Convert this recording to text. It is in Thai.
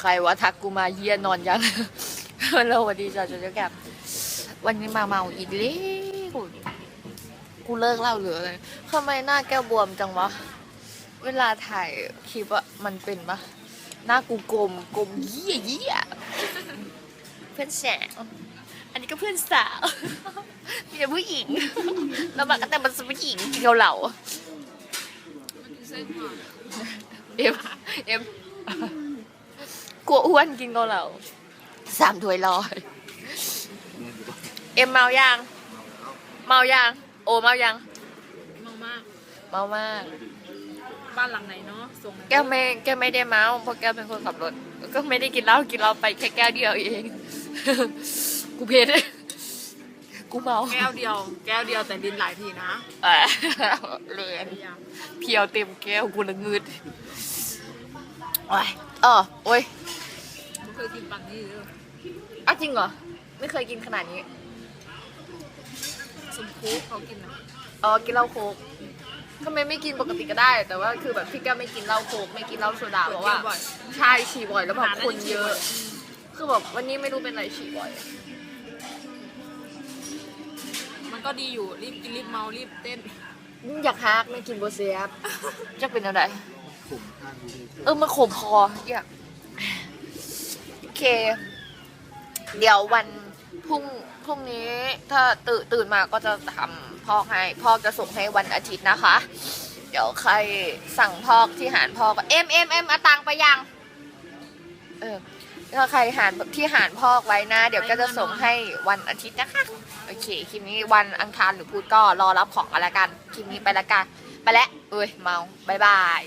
ใครวะทักกูมาเยียนอนยังแล้ววันดีจ้าจะจะแกบวันนี้มาเมาอีกแล้วกูเลิกเล่าเหลืออะไรทำไมหน้าแก้วบวมจังวะ เวลาถ่ายคลิปอะมันเป็นปะหน้ากูกลมกลมเยี่ยเยี่ยเพื่อนแสงอันนี้ก็เพื่อนสาวมีแต่ผู้หญิงแล้วมันก็แต่มันเป็นผู้หญิงกินเกาเหลาเอ็มเอ็ม กลัวอ้วนกินเกาเหลาสามถ้วยร้อยเอ็มเมายังเมายังโอเมายังมากมาก เมามาก บ้านหลังไหนเนาะส่งแก้วไม่แก้วไม่ได้เมาเพราะแก้วเป็นคนขับรถ ก็ไม่ได้กินเหล้ากินเหล้าไปแค่แก้วเดียวเอง กูเพชกูเมา แก้วเดียว แก้วเดียวแต่ดินหลายทีนะเออเรียนพยายามเพียวเต็มแก้วกูละงืดโอ้ยเออโอ้ยไม่เคย กินปังนี่เลยอ้าวจริงเหรอ ไม่เคยกินขนาดนี้ สมคุกเขากินนะอ๋อ กินเหล้าโค้กทำไมไม่กินปกติก็ได้ แต่ว่าคือแบบพี่แก้วไม่กินเหล้าโค้กไม่กินเหล้าโซดาเพราะว่าบ่อยใช่ฉี่บ่อยแล้วแบบหาคนเยอะมคือแบบวันนี้ไม่รู้เป็นอะไรฉี่บ่อย มันก็ดีอยู่รีบกินรีบเมารีบเต้น อยากฮักไม่กินโบเซียบจะเป็นอะไรขมข้างดูดิเออมันขมคออยากโอ เค เดี๋ยววันพรุ่งพรุ่งนี้ถ้าตื่นตื่นมาก็จะทำพอกให้พ่อจะส่งให้วันอาทิตย์นะคะ เดี๋ยวใครสั่งพอกที่หารพอก็เอ็มเอ็มเอ็มอาตังไปยังเออถ้าใครหารที่หารพอกไว้นะ เดี๋ยวก็จะส่งให้วันอาทิตย์นะคะ โอเคคลิปนี้วันอังคารหรือพุธก็รอรับของกันละกันคลิปนี้ไปละกัน ไปแล้วเอ้ยเมาบายบาย